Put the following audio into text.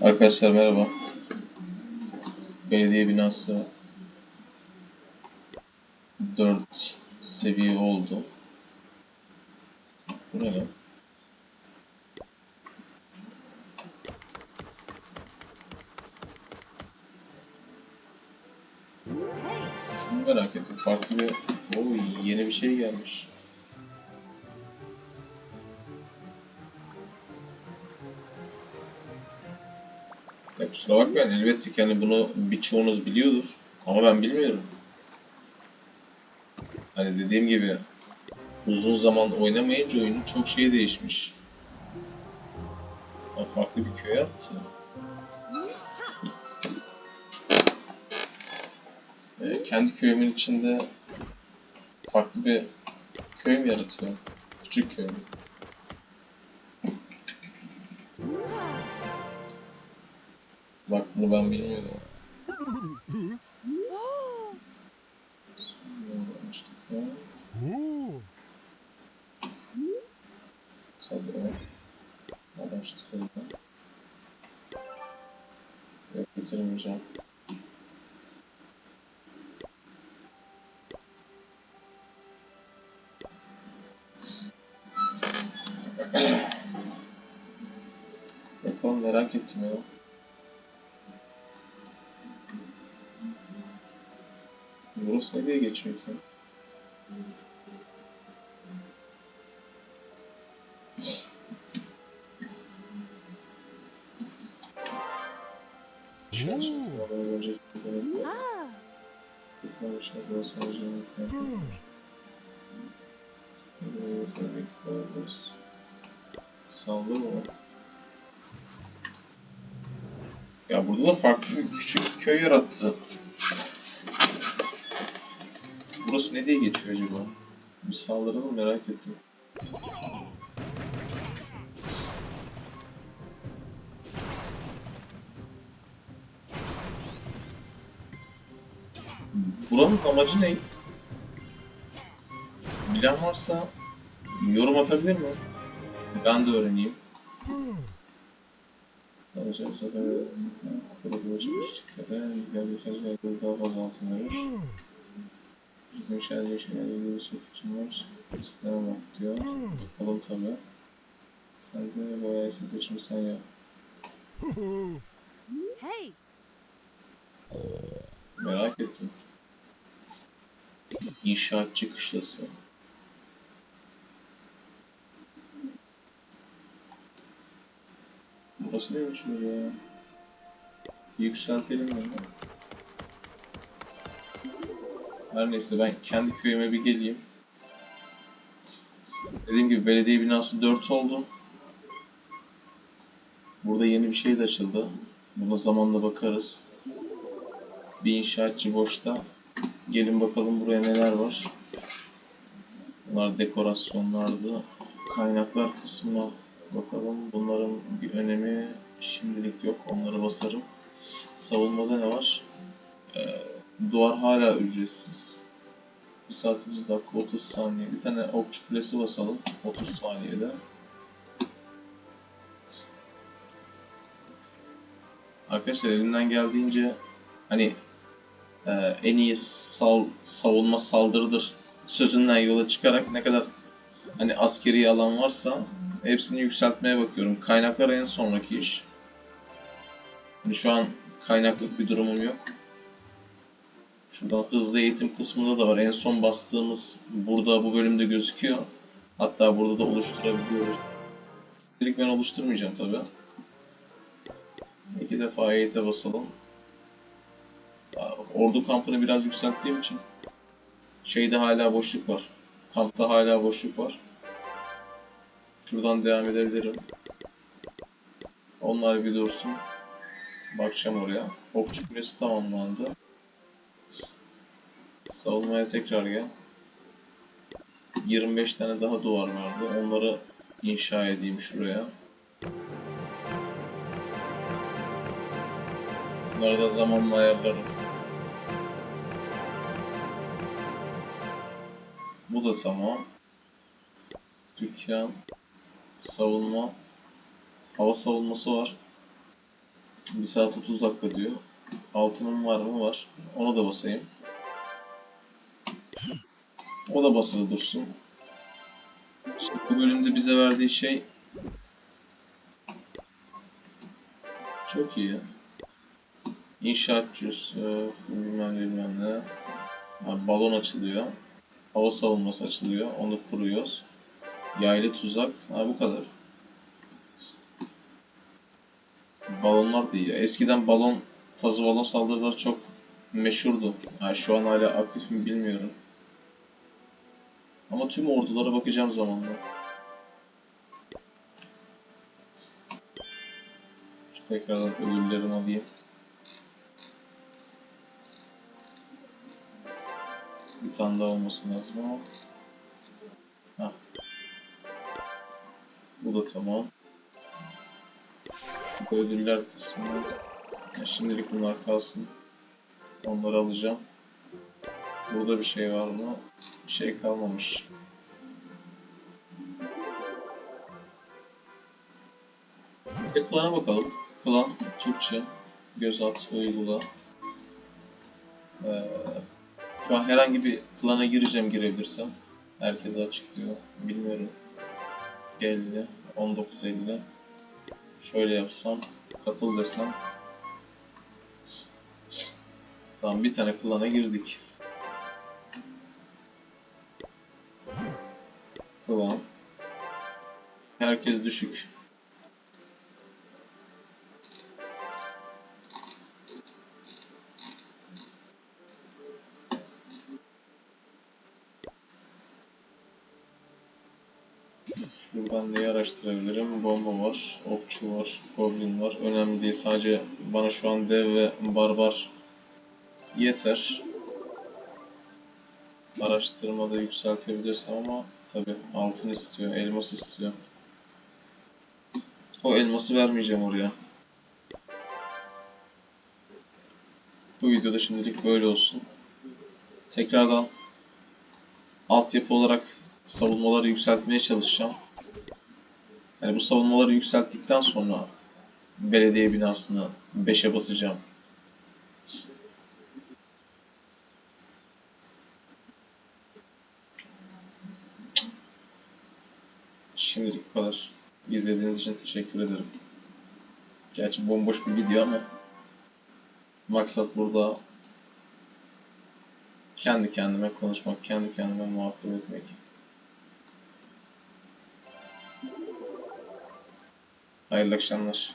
Arkadaşlar merhaba. Belediye binası 4 seviye oldu. Bu ne? Şunu merak ettim. Farklı bir... Oo, yeni bir şey gelmiş. Ya kusura bakmayın elbette ki hani bunu birçoğunuz biliyordur. Ama ben bilmiyorum. Hani dediğim gibi uzun zaman oynamayınca oyunun çok şey değişmiş. Ha, farklı bir köye attı. Ee, kendi köyümün içinde farklı bir köy mü yaratıyor? Küçük köy mü? Bak bunu ben bilmiyordum. Tabii. Araştıralım. Yok bitirmeyeceğim. Bakalım merak ettim ya. Burası ne diye geçiyor ki? Saldı mı? Ya burada da farklı bir küçük köy yarattı. Burası ne diye geçiyor acaba? Bir saldıralım merak ettim. Buranın amacı ne? Bilen varsa yorum atabilir mi? Ben de öğreneyim. İlerleyeceğiz ve daha fazla altın verir. Bizim şehirde yaşayan ilgili bir fikrim var. İstemem diyor. Bakalım tabi. Sen de bayağı seçimi sen yap. Hey, Merak ettim. İnşaatçı kışlası. Burası neymiş böyle ya? Yükseltelim mi? Her neyse ben kendi köyüme bir geleyim. Dediğim gibi belediye binası 4 oldu. Burada yeni bir şey de açıldı. Buna zamanla bakarız. Bir inşaatçı boşta. Gelin bakalım buraya neler var. Bunlar dekorasyonlardı. Kaynaklar kısmına bakalım. Bunların bir önemi şimdilik yok. Onları basarım. Savunmada ne var? Ee, duvar hala ücretsiz. 1 saat 30 dakika 30 saniye. Bir tane okçu kulesi basalım. 30 saniyede. Arkadaşlar elimden geldiğince hani e, en iyi sal, savunma saldırıdır sözünden yola çıkarak ne kadar hani askeri alan varsa hepsini yükseltmeye bakıyorum. Kaynaklar en sonraki iş. Hani şu an kaynaklık bir durumum yok. Şuradan hızlı eğitim kısmında da var. En son bastığımız burada bu bölümde gözüküyor. Hatta burada da oluşturabiliyoruz. İlk ben oluşturmayacağım tabi. İki defa eğite basalım. Ordu kampını biraz yükselttiğim için şeyde hala boşluk var. Kampta hala boşluk var. Şuradan devam edebilirim. Onlar bir dursun. Bakacağım oraya. Okçu kulesi tamamlandı. Savunmaya tekrar gel. 25 tane daha duvar vardı. Onları inşa edeyim şuraya. Bunları da zamanla ayarlarım. Bu da tamam. Dükkan. Savunma. Hava savunması var. 1 saat 30 dakika diyor. Altınım var mı? Var. Ona da basayım. O da basılı dursun. Şimdi bu bölümde bize verdiği şey çok iyi. İnşaat cüssü, bilmem bilmem ne. Ha, balon açılıyor. Hava savunması açılıyor. Onu kuruyoruz. Yaylı tuzak. Ha bu kadar. Balonlar da iyi. Eskiden balon, tazı balon saldırıları çok meşhurdu. Ha, şu an hala aktif mi bilmiyorum. Ama tüm ordulara bakacağım zamanla. Şu Tekrardan ödüllerimi alayım. Bir tane daha olması lazım ama. Hah. Bu da tamam. Bu ödüller kısmı. Ya şimdilik bunlar kalsın. Onları alacağım. Burada bir şey var mı? Bir şey kalmamış. Bir klana bakalım. Klan, Türkçe, göz at, uygula. Ee, şu an herhangi bir klana gireceğim girebilirsem. Herkese açık diyor. Bilmiyorum. 50, 1950. Şöyle yapsam, katıl desem. Tamam bir tane klana girdik. Klan. Herkes düşük. Şuradan neyi araştırabilirim? Bomba var, okçu var, goblin var. Önemli değil. Sadece bana şu an dev ve barbar yeter. Araştırmada yükseltebilirsem ama tabi altın istiyor, elmas istiyor. O elması vermeyeceğim oraya. Bu videoda şimdilik böyle olsun. Tekrardan altyapı olarak savunmaları yükseltmeye çalışacağım. Yani bu savunmaları yükselttikten sonra belediye binasını 5'e basacağım. Şimdilik bu kadar. İzlediğiniz için teşekkür ederim. Gerçi bomboş bir video ama maksat burada kendi kendime konuşmak, kendi kendime muhabbet etmek. Hayırlı akşamlar.